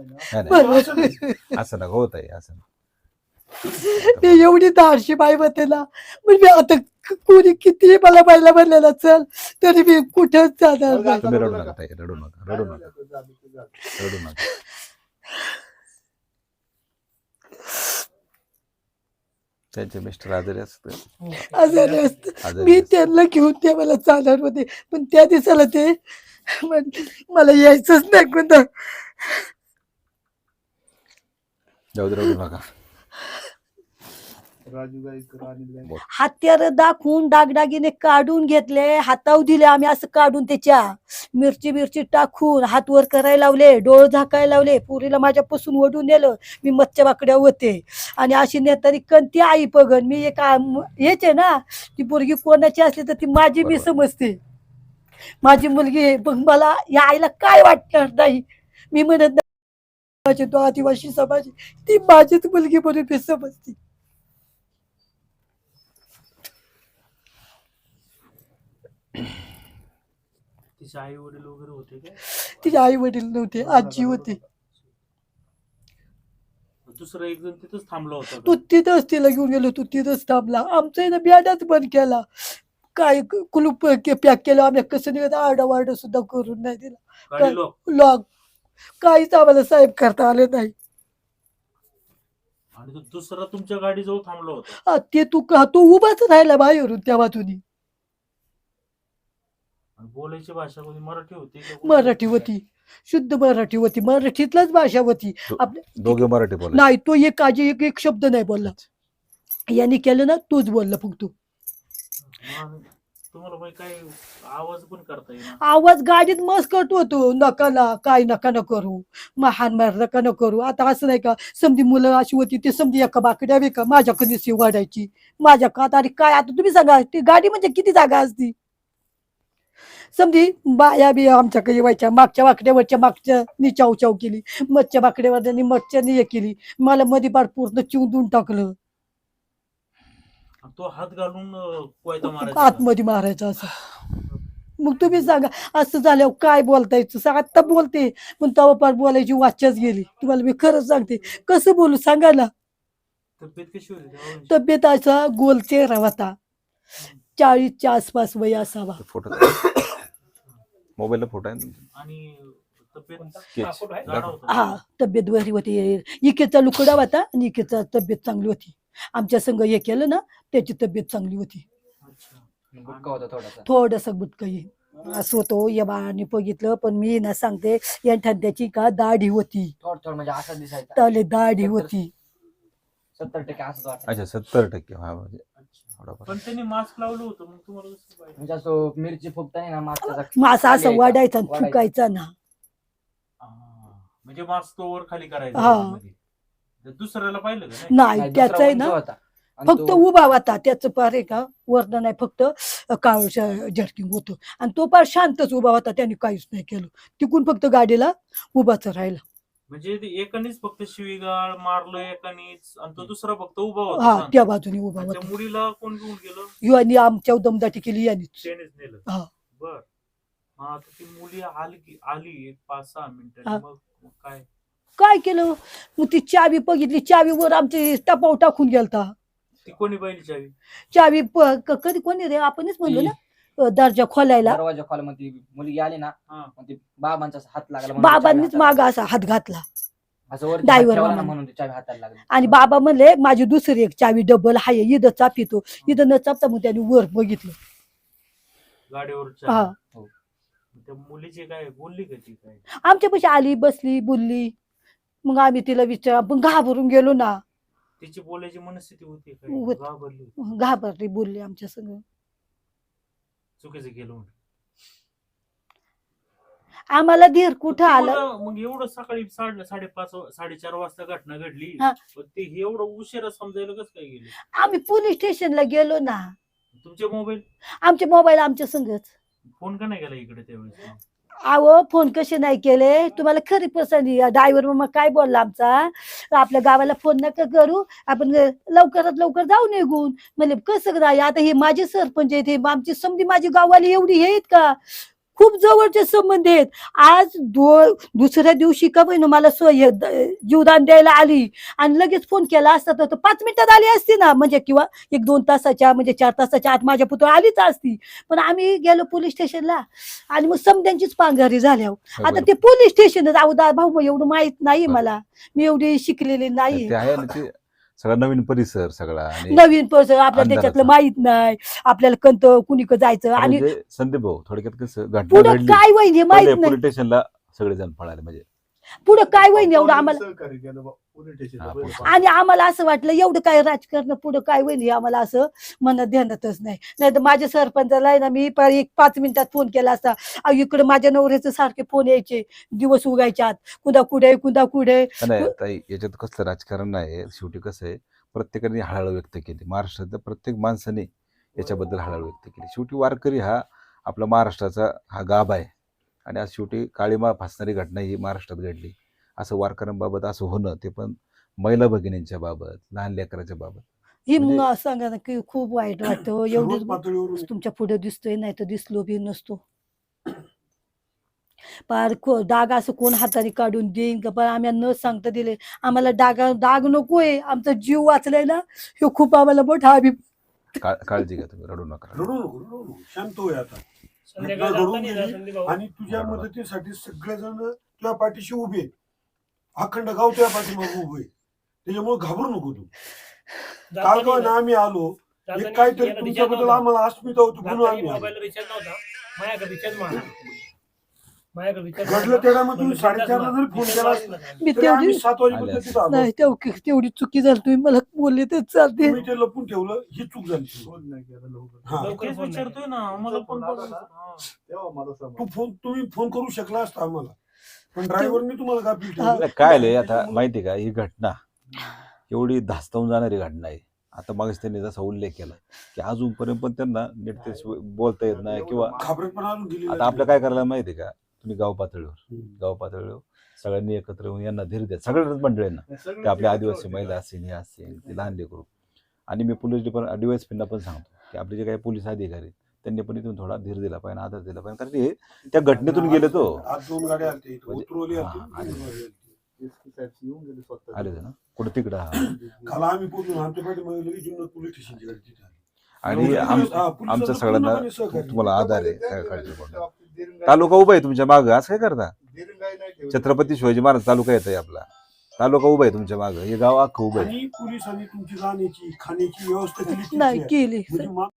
नाही, असं नका होत आहे असं एवढी धाडशी बाई ना. म्हणजे आता कोणी किती मला बायला म्हणलेला चल तरी मी कुठंच जाणार तुम्ही रडू नका ताई रडू नका रडू नका. रडू नका. त्यांचे मिस्टर आजारी असते आजारी असत. मी. त्यांना घेऊन ते मला चालणार होते. पण त्या दिवसाला ते म्हण- मला यायचंच नाही कुठं. जाऊ दे रडू नका राजू गायकर अनिल गायकर हत्यार दाखवून दागदागिने काढून घेतले हाताव दिले आम्ही असं काढून त्याच्या. मिरची मिरची टाकून हात वर करायला लावले डोळ झाकायला लावले पुरीला माझ्यापासून ओढून नेलं मी मच्छच्या बाकड्या होते. आणि अशी नेतानी कंती आई पगन मी एक हेच आहे ना ती पोरगी कोणाची असली तर ती माझी मी बरोबर. समजते. माझी मुलगी आहे. मग मला या आईला काय वाटणार नाही? मी म्हणत माझी तो आदिवासी समाज. ती माझीच मुलगी म्हणून मी समजते. तिचे आई वडील वगैरे होते का तिचे आई वडील नव्हते आजी होती. दुसरा एक जण तिथंच थांबला होता तू का? तिथंच तिला घेऊन गेलो तू तिथंच थांबला. आमचा इथं बॅडाच बंद केला. काय कुलूप पॅक केलं आम्ही कसं निघत आरडा वारडा सुद्धा करून नाही दिला. गाडी. लॉक काहीच आम्हाला साहेब करता आले नाही. आणि तो दुसरा तुमच्या गाडीजवळ थांबला होता. आ, ते तू का तू उभाच राहिला बाहेरून त्या बाजूनी आणि बोलायची भाषा कोणी मराठी होती का कोणी? मराठी होती. शुद्ध मराठी होती. मराठीतलाच भाषा होती. आपल्या दोघे मराठी बोला नाही तो एक काजी एक एक शब्द नाही बोलला. यांनी केलं ना तूच बोलला फक्त. मग तुम्हाला बाई काय आवाज पण करता येईल आवाज गाडीत मस्त करतो होतो. नका ना काय नका न करू. महान मार नका न करू. आता असं नाही का समधी मुलं अशी होती ते समधी एका बाकड्या बी का माझ्याकडे सी वाढायची. माझ्या का आता अरे काय आता तुम्ही सांगा ती गाडी म्हणजे किती जागा असती? समधी बाया बी आमच्याकडे येवायच्या मागच्या बाकड्यावरच्या मागच्या नि चाव चाव केली. मधच्या बाकड्यावर मधच्या हे केली. मला मध्ये पार पूर्ण चिवून टाकलं. तो हात घालून अं, कोयता मारायचा आतमध्ये मारायचं असं. मग तुम्ही सांगा असं झाल्यावर काय बोलतायचं सांग आता बोलते पण तेव्हा पार बोलायची वाचाच गेली. तुम्हाला मी खरंच सांगते कसं बोलू सांगा ना. तब्येत कशी होती तेव्हा? तब्येत असा गोल चेहरा होता. चाळीसच्या आसपास वय असावा. फोटो मोबाईलला फोटो आहे तुमचा? आणि तब्येत हा तब्येत बरी होती. इकेचा लुकडा होता आणि इकेचा तब्येत चांगली होती. आमच्या संघ हे केलं ना त्याची तब्येत चांगली होती. होता थोडासा. थोडस बुटकही असं होतो या बाळाने बघितलं पण मी ना सांगते या ठंड्याची का दाढी होती. थोड थोड म्हणजे असा दिसायचा. त्याले दाढी होती. सत्तर टक्के असंच वाटत. अच्छा सत्तर टक्के हा म्हणजे अच्छा. थोडाफार पण त्यांनी मास्क लावलं होतं मग तुम्हाला कसं पाहिजे म्हणजे असं मिरची फुकताना ना मागचा मासा असं वाढायचा आणि. फुकायचा ना. म्हणजे मास्क तो वर खाली करायचा हा. दुसऱ्याला पाहिलं का नाही? त्याच आहे ना फक्त उभा होता त्याचं पार आहे का वर्ण नाही फक्त काळ जर्किंग होतं. आणि तो पार शांतच उभा होता त्याने काहीच नाही केलं. तिकून फक्त गाडीला उभाच राहिला. म्हणजे एकानेच फक्त शिवीगाळ मारलं एकानेच आणि तो दुसरा फक्त उभा होता हा. त्या बाजूने उभा त्या होता. मुलीला कोण घेऊन गेलं? युवानी आमच्या दमदाटी केली यांनीच. त्यानेच नेलं. हा. बर. आता ती मुली आली आली एक पाच सहा हा. मिनिटं मग काय? काय केलं? मग ती चावी बघितली चावीवर आमची टपाव टाकून गेलता. ती कोणी चावी? चावी प- क- कधी कोणी रे? आपणच म्हणलो ना अ, दर्जा खोलायला. दरवाजा खोलमध्ये मुलगी आली ना हा. मग ती बाबांचा असा हात लागला म्हणून बाबांनीच चावी माग असा हात घातला. असं वरती driver हात ठेवला ना मामाने. म्हणून ती चावी हाताला लागली. आणि बाबा म्हणले माझी दुसरी एक चावी डबल हाय इथं चापितो. इथं न चापता मग त्याने वर बघितलं. गाडीवर हा. चावी. त्या मुलीची काय बोलली का ती काय? आमच्यापाशी आली बसली बोलली. मग आम्ही तिला विचार आपण घाबरून गेलो ना. तिची बोलायची मनस्थिती होती. घाबरली होती. घाबरली बोलली आमच्या संग. चुकीचं म्हणून. आम्हाला धीर कुठं आलं? तुम्हाला मग एवढं सकाळी साडे साडेपाच साडेचार वाजता घटना घडली. हा. पण ते एवढं उशिरा समजायला कसं काय गेले? आम्ही पोलीस स्टेशनला गेलो ना. तुमचे मोबाईल? आमचे मोबाईल आमच्या संगच. फोन का नाही केला इकडे त्यावेळेस? आहो फोन कसे नाही केले? तुम्हाला खरी पसंती ड्रायव्हर मग काय बोलला आमचा? आपल्या गावाला फोन नका करू. आपण लवकरात लवकर जाऊ निघून. म्हणजे कसं आता हे माझे सरपंच आहेत हे आमची समधी माझी गाववाली एवढी हे आहेत का? खूप जवळचे संबंध आहेत. आज दुसऱ्या दिवशी का बहिण मला हे जीवदान द्यायला आली आणि लगेच फोन केला असता तर पाच मिनिटात आली असती ना. म्हणजे किंवा एक दोन तासाच्या म्हणजे चार तासाच्या आत माझ्या पुतळा आलीच असती. पण आम्ही गेलो पोलीस स्टेशनला आणि मग समध्यांचीच पांघरी झाल्या आता ते पोलीस स्टेशन जाऊ दा भाऊ मग एवढं माहीत नाही. मला. मी एवढी शिकलेली नाही. सगळा नवीन परिसर सगळा आणि नवीन पर्सन आपल्याला त्याच्यातलं. माहीत नाही. आपल्याला कंत कुणीक जायचं आणि आणि जे संदीप भाऊ थोडक्यात कसं घटना पुढं घडली. काय होईल हे माहीत नाही. पोलीस स्टेशनला सगळेजण पळाले. म्हणजे पुढं काय होईल एवढं आम्हाला? सहकार्य केलं बा, पोलीस स्टेशनला हा, पहिले पोलीस. पा- आणि आम्हाला असं वाटलं एवढं काय राजकारण पुढं काय होईल हे आम्हाला असं मनात ध्यानातच नाही. नाही तर माझ्या सरपंचाला आहे ना मी प- एक पाच मिनिटात फोन केला असता अहो, इकडे माझ्या नवऱ्याचे सारखे फोन यायचे दिवस उगायच्या आत कुदा कुठे कुदा कुठे? नाही ताई याच्यात कसलं राजकारण नाही शेवटी कसं आहे प्रत्येकाने हळहळ व्यक्त केली. महाराष्ट्रातल्या प्रत्येक माणसाने याच्याबद्दल हळहळ व्यक्त केली. शेवटी वारकरी हा आपला महाराष्ट्राचा हा गाभ आहे. आणि आज शेवटी काळीमा फासणारी घटना ही महाराष्ट्रात घडली. असं वारकऱ्यांबाबत असं होणं ते पण महिला भगिनींच्या बाबत लहान लेकराच्या बाबत. ही म्हणजे- मग सांगा ना की खूप वाईट वाटतं सर्वच एवढं तुमच्यापुढे दिसतोय नाही तर दिसलो बी नसतो. पार को- डाग असं कोण हाताने काढून देईन का? पण आम्ही न सांगता दिले. आम्हाला डागा डाग नकोय. आमचा जीव वाचलाय ना हे खूप आम्हाला मोठा अभि काळजी घ्या तुम्ही रडू नका. रडू नको रडू नको. शांत होय आता. संध्याकाळी घडून गेली. आणि तुझ्या. मदतीसाठी सगळेजण तुझ्या पाठीशी उभे. अखंड गाव तुझ्या पाठीमागे उभे. त्याच्यामुळे घाबरू नको तू काल ना आम्ही आलो काहीतरी तुमच्याबद्दल. आम्हाला अस्मिता होती म्हणून आम्ही रिचार्ज नव्हता माझ्याकडे रिचार्ज मारा माझ्याकडे रिचार्ज घडलं मारा. तेव्हा मग तुम्ही म्हणलं साडेचारला रिचार्ज जरी फोन मारा. केला रिचार्ज मारा. मी तरी आम्ही तेवढी सात वाजेपर्यंत आले तिथं आलो. नाही तेवढी तेवढी चुकी झाली तुम्ही मला बोलले तर चालते तुम्ही ते लपून ठेवलं ही चूक झाली हा. लवकर तेच फोन नाही विचारतोय ना मला पण फोन बोलायचं. आला. तू फोन तुम्ही फोन करू शकला असता आम्हाला पण ड्रायव्हरने तुम्हाला. ठेवलं काय आलंय आता माहिती का ही घटना एवढी धास्तावून जाणारी घटना आहे आता मागच त्यांनी जसा उल्लेख केला की अजूनपर्यंत पण त्यांना नीट ते बोलता येत नाही किंवा घाबरत पण अजून गेली आता आपलं काय करायला माहिती का तुम्ही गाव पातळीवर. गाव पातळीवर सगळ्यांनी एकत्र येऊन यांना धीर द्या. सगळ्याच मंडळींना. ते आपल्या आदिवासी महिला असतील हे असतील ते लहान लेकरू आणि मी पोलीस डिपार्टमेंट डीवायसपींना पण सांगतो की आपले जे काही पोलीस अधिकारी आहेत, त्यांनी पण इथून थोडा धीर दिला पाहिजे आदर दिला पाहिजे. कारण ते त्या घटनेतून गेले तो. आज दोन गाड्या आलते इथं. म्हणजे- आले. ना? कुठं तिकडं. आणि आमच्या सगळ्यांना. तुम्हाला आधार आहे तालुका उभा आहे तुमच्या मागं असं काय करता? छत्रपती शिवाजी महाराज तालुका येत आहे आपला. तालुका उभा आहे तुमच्या मागं हे गाव अख्खं उभं आहे. पोलिसांनी तुमची राहण्याची खाण्याची व्यवस्था केली नाही तिथे. केली. म्हणजे मा-